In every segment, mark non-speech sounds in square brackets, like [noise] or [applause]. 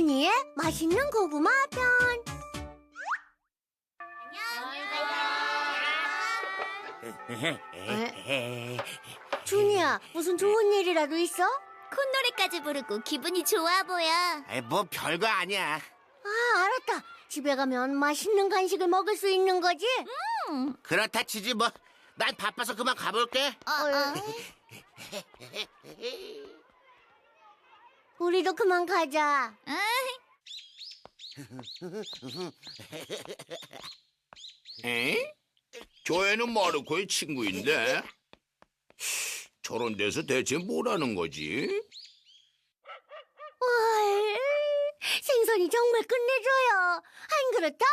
준이의 맛있는 고구마 편. 준이야, 무슨 좋은 일이라도 있어? 콧노래까지 부르고 기분이 좋아 보여. 에이, 뭐 별거 아니야. 아, 알았다. 집에 가면 맛있는 간식을 먹을 수 있는 거지? 그렇다 치지 뭐. 난 바빠서 그만 가볼게. 어, 어. [laughs] 우리도 그만 가자. 에? 저 애는 마르코의 친구인데 저런 데서 대체 뭐라는 거지? 헐, 생선이 정말 끝내줘요. 안 그렇다?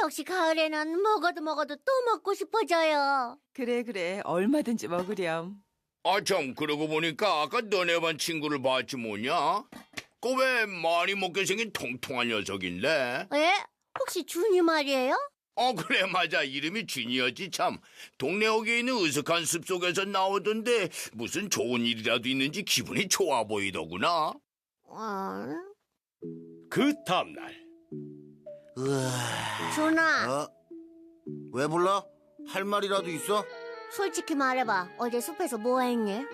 역시 가을에는 먹어도 먹어도 또 먹고 싶어져요. 그래 그래 얼마든지 먹으렴. 아 참 그러고 보니까 아까 너네 반 친구를 봤지 뭐냐? 그왜 많이 먹게 생긴 통통한 녀석인데? 에? 혹시 준이 말이에요? 어 그래 맞아 이름이 쥔이었지 참 동네 어귀에 있는 으슥한 숲 속에서 나오던데 무슨 좋은 일이라도 있는지 기분이 좋아 보이더구나 어, 그 다음날 으아. 준아, 어? 왜 불러? 할 말이라도 있어? 솔직히 말해봐. 어제 숲에서 뭐 했니?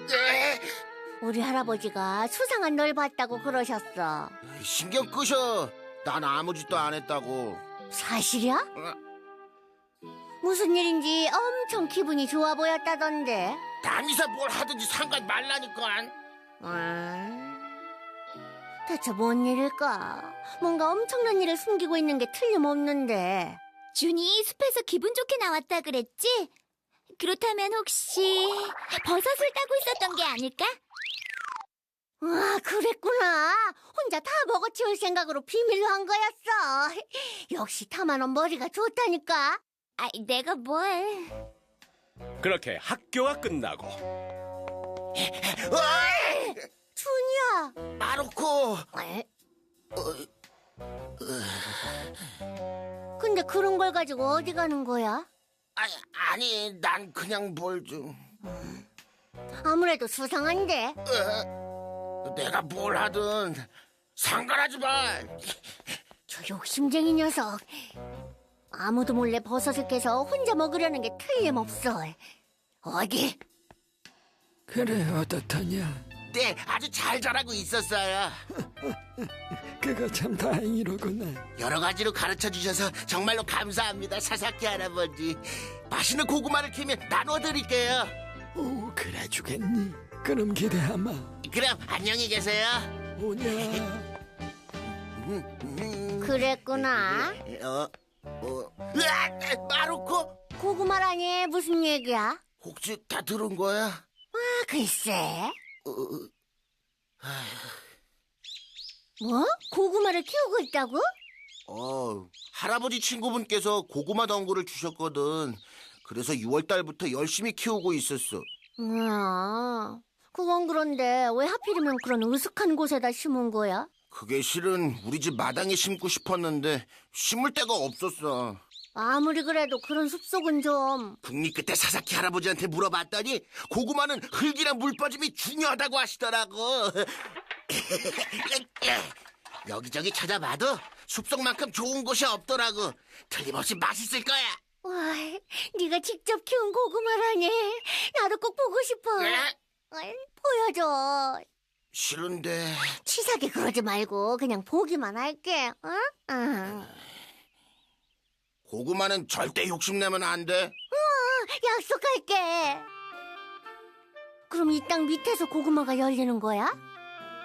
우리 할아버지가 수상한 널 봤다고 그러셨어. 신경 끄셔. 난 아무 짓도 안 했다고. 사실이야? 무슨 일인지 엄청 기분이 좋아 보였다던데. 남이서 뭘 하든지 상관 말라니까. 음, 대체 뭔 일일까? 뭔가 엄청난 일을 숨기고 있는 게 틀림없는데. 준이 숲에서 기분 좋게 나왔다 그랬지? 그렇다면 혹시 버섯을 따고 있었던 게 아닐까? 아, 그랬구나. 혼자 다 먹어치울 생각으로 비밀로 한 거였어. [laughs] 역시 타만원 머리가 좋다니까. 아, 내가 뭘? 그렇게 학교가 끝나고 준이야. 마르코. 에? 근데 그런 걸 가지고 어디 가는 거야? 아니, 아니, 난 그냥 뭘 좀. 아무래도 수상한데. 어, 내가 뭘 하든 상관하지 마. 저 욕심쟁이 녀석. 아무도 몰래 버섯을 깨서 혼자 먹으려는 게 틀림없어. 어디? 그래 어떻하냐 네, 아주 잘 자라고 있었어요. 그거 참 다행이로구나 여러 가지로 가르쳐 주셔서 정말로 감사합니다, 사사키 할아버지. 맛있는 고구마를 캐면 나눠 드릴게요. 오 그래 주겠니 그럼 기대하마 그럼 안녕히 계세요. 오냐 그랬구나. 어, 어, 으악! 마루코? 고구마라니 무슨 얘기야? 혹시 다 들은 거야? 아, 글쎄. 어, 뭐? 고구마를 키우고 있다고? 어, 할아버지 친구분께서 고구마 덩굴을 주셨거든. 그래서 6월달부터 열심히 키우고 있었어. 아, 그건 그런데 왜 하필이면 그런 으슥한 곳에다 심은 거야? 그게 실은 우리 집 마당에 심고 싶었는데 심을 데가 없었어. 아무리 그래도 그런 숲속은 좀 국립 끝에 사사키 할아버지한테 물어봤더니 고구마는 흙이랑 물 빠짐이 중요하다고 하시더라고. [laughs] 여기저기 찾아봐도 숲속만큼 좋은 곳이 없더라고. 틀림없이 맛있을 거야. 와, 네가 직접 키운 고구마라니 나도 꼭 보고 싶어. 에? 어이, 보여줘. 싫은데 치사하게 그러지 말고 그냥 보기만 할게. 어? 응? 고구마는 절대 욕심내면 안 돼. 약속할게. 그럼 이 땅 밑에서 고구마가 열리는 거야?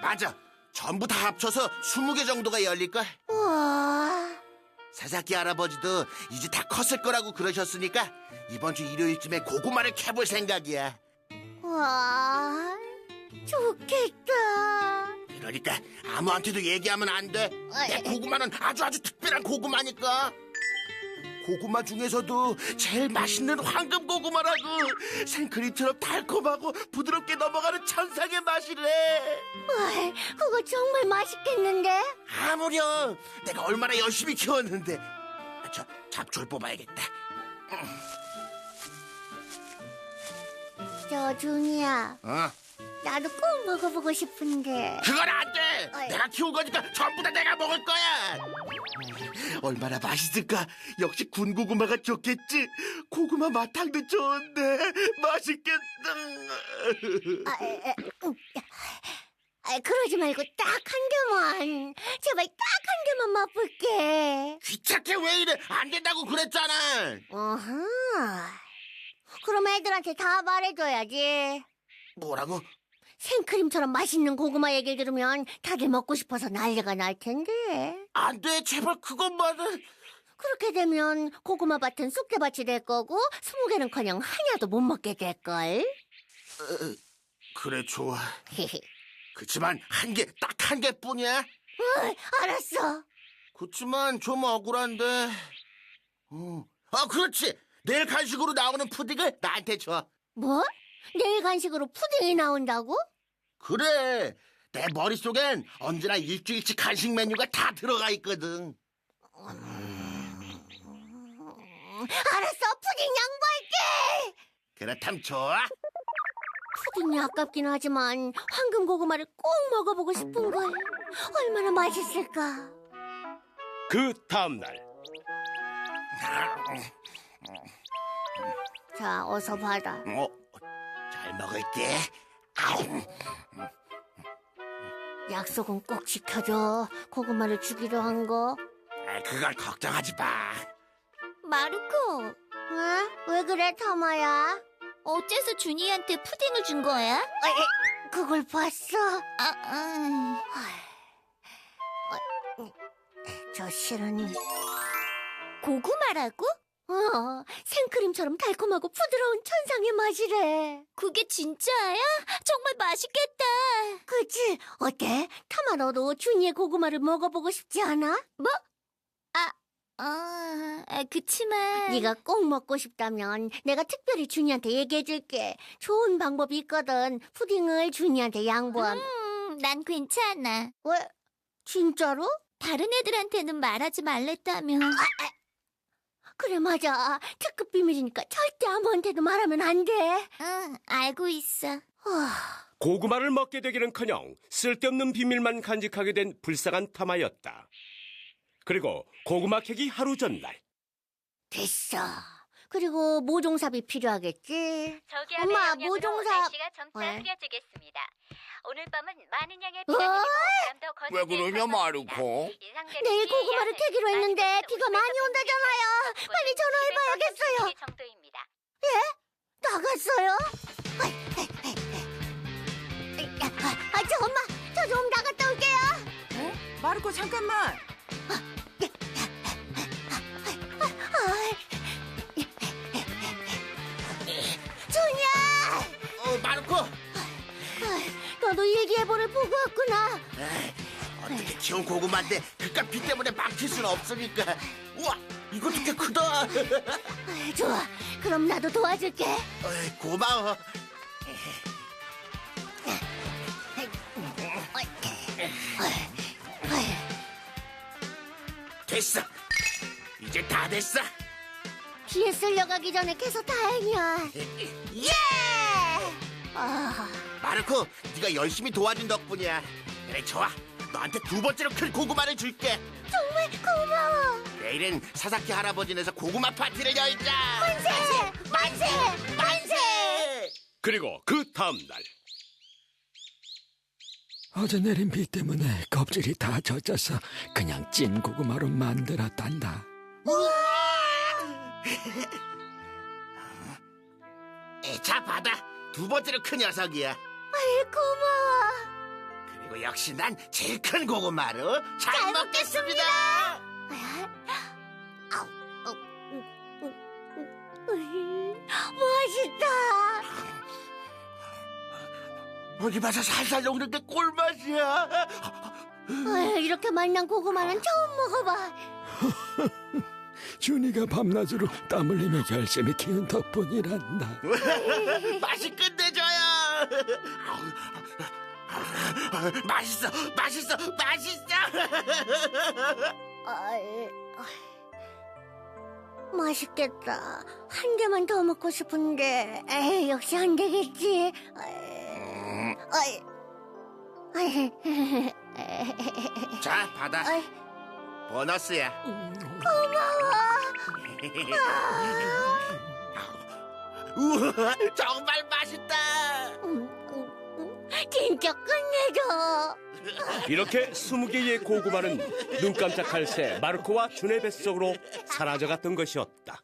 맞아. 전부 다 합쳐서 20개 정도가 열릴걸. 우와. 사사키 할아버지도 이제 다 컸을 거라고 그러셨으니까 이번 주 일요일쯤에 고구마를 캐볼 생각이야. 와, 좋겠다. 그러니까 아무한테도 얘기하면 안 돼. 내 고구마는 아주 아주 특별한 고구마니까. 고구마 중에서도 제일 맛있는 황금 고구마라고 생크림 처럼 달콤하고 부드럽게 넘어가는 천상의 맛이래. 와, 그거 정말 맛있겠는데? 아무렴 내가 얼마나 열심히 키웠는데. 저 잡초를 뽑아야겠다. 저 준이야, 어? 나도 꼭 먹어보고 싶은데. 그건 안 돼. 어이. 내가 키운 거니까 전부 다 내가 먹을 거야. 얼마나 맛있을까? 역시 군고구마가 좋겠지. 고구마 맛탕도 좋은데 맛있겠다. 아, 에, 음. 아, 그러지 말고 딱 한 개만. 제발 딱 한 개만 맛볼게. 귀찮게 왜 이래? 안 된다고 그랬잖아. 어허. 그럼 애들한테 다 말해줘야지. 뭐라고? 생크림처럼 맛있는 고구마 얘기를 들으면 다들 먹고 싶어서 난리가 날 텐데. 안 돼. 제발 그것만은. 그렇게 되면 고구마 밭은 쑥대밭이 될 거고 스무 개는커녕 하나도 못 먹게 될걸. 그래 좋아. 그치만 한 개, 딱 한 개뿐이야. 어, 알았어. 그치만 좀 억울한데. 어. 아 그렇지. 내일 간식으로 나오는 푸딩을 나한테 줘. 뭐? 내일 간식으로 푸딩이 나온다고? 그래. 내 머릿속엔 언제나 일주일치 간식 메뉴가 다 들어가 있거든. 알았어, 푸딩 양보할게. 그렇담 좋아. 푸딩이 아깝긴 하지만 황금 고구마를 꼭 먹어보고 싶은 걸. 얼마나 맛있을까? 그 다음 날 자, 어서 받아. 어, 잘 먹을게. 아우. 약속은 꼭 지켜줘. 고구마를 주기로 한 거. 아, 그걸 걱정하지 마. 마르코, 응? 왜 그래, 타마야? 어째서 준이한테 푸딩을 준 거야? 아, 에, 그걸 봤어? 아, 음. 저 실은 고구마라고? 어, 생크림처럼 달콤하고 부드러운 천상의 맛이래. 그게 진짜야? 정말 맛있겠다. 그치? 어때? 타마 너도 준이의 고구마를 먹어보고 싶지 않아? 아, 아, 그치만. 네가 꼭 먹고 싶다면 내가 특별히 준이한테 얘기해줄게. 좋은 방법이 있거든. 푸딩을 준이한테 양보하면. 음, 난 괜찮아. 왜? 진짜로? 다른 애들한테는 말하지 말랬다며. 그래 맞아. 특급 비밀이니까 절대 아무한테도 말하면 안 돼. 응, 알고 있어. 아, 고구마를 먹게 되기는커녕 쓸데없는 비밀만 간직하게 된 불쌍한 타마였다. 그리고 고구마 캐기 하루 전날 됐어. 그리고 모종삽이 필요하겠지. 저기 엄마, 모종삽. 날씨가 점차 왜? 흐려지겠습니다. 오늘 밤은 많은 양의 뭐? 비가 내리고 바람도 왜 거세게 그러냐, 불 마르코? 내일 고구마를 할 캐기로 했는데 비가 많이 온다잖아요. 빨리 곳은 전화해봐야겠어요. 10에서 20 정도입니다. 나갔어요? 아, 아, 저 엄마, 저 좀 나갔다 올게요. 어? 마르코 잠깐만. 준이야! 어, 마르코. 너도 일기예보를 보고 왔구나. 에이, 어떻게 키운 고구마인데 그깟 비 때문에 망칠 수는 없으니까. 우와, 이것도 꽤 크다. [laughs] 좋아. 그럼 나도 도와줄게. 어이, 고마워. 됐어. 이제 다 됐어. 비에 쓸려가기 전에 캐서 다행이야. [laughs] 예! 아, 마르코, 네가 열심히 도와준 덕분이야. 그래, 좋아. 너한테 두 번째로 큰 고구마를 줄게. 정말 고마워. 내일은 사사키 할아버지네서 고구마 파티를 열자. 만세! 만세! 만세! 그리고 그 다음 날 어제 내린 비 때문에 껍질이 다 젖어서 그냥 찐 고구마로 만들었단다. [laughs] 에, 자, 받아. 두 번째로 큰 녀석이야. 아이, 고마워. 그리고 역시 난 제일 큰 고구마로 잘, 잘 먹겠습니다. 어디마저 살살 녹는 게 꿀맛이야. 아유, 이렇게 맛난 고구마는 처음 먹어봐. [laughs] 준이가 밤낮으로 땀 흘리며 열심히 키운 덕분이란다. [laughs] 맛이 끝내줘요. 맛있어, 맛있어, 맛있어. 아이, 맛있겠다. 한 개만 더 먹고 싶은데, 에이, 역시 안 되겠지. 에이. 어이. 자, 받아. 어이. 보너스야. [laughs] 우와, 정말 맛있다. 진짜 끝내줘. 이렇게 20개의 고구마는 눈 깜짝할 새 마르코와 준의 뱃속으로 사라져갔던 것이었다.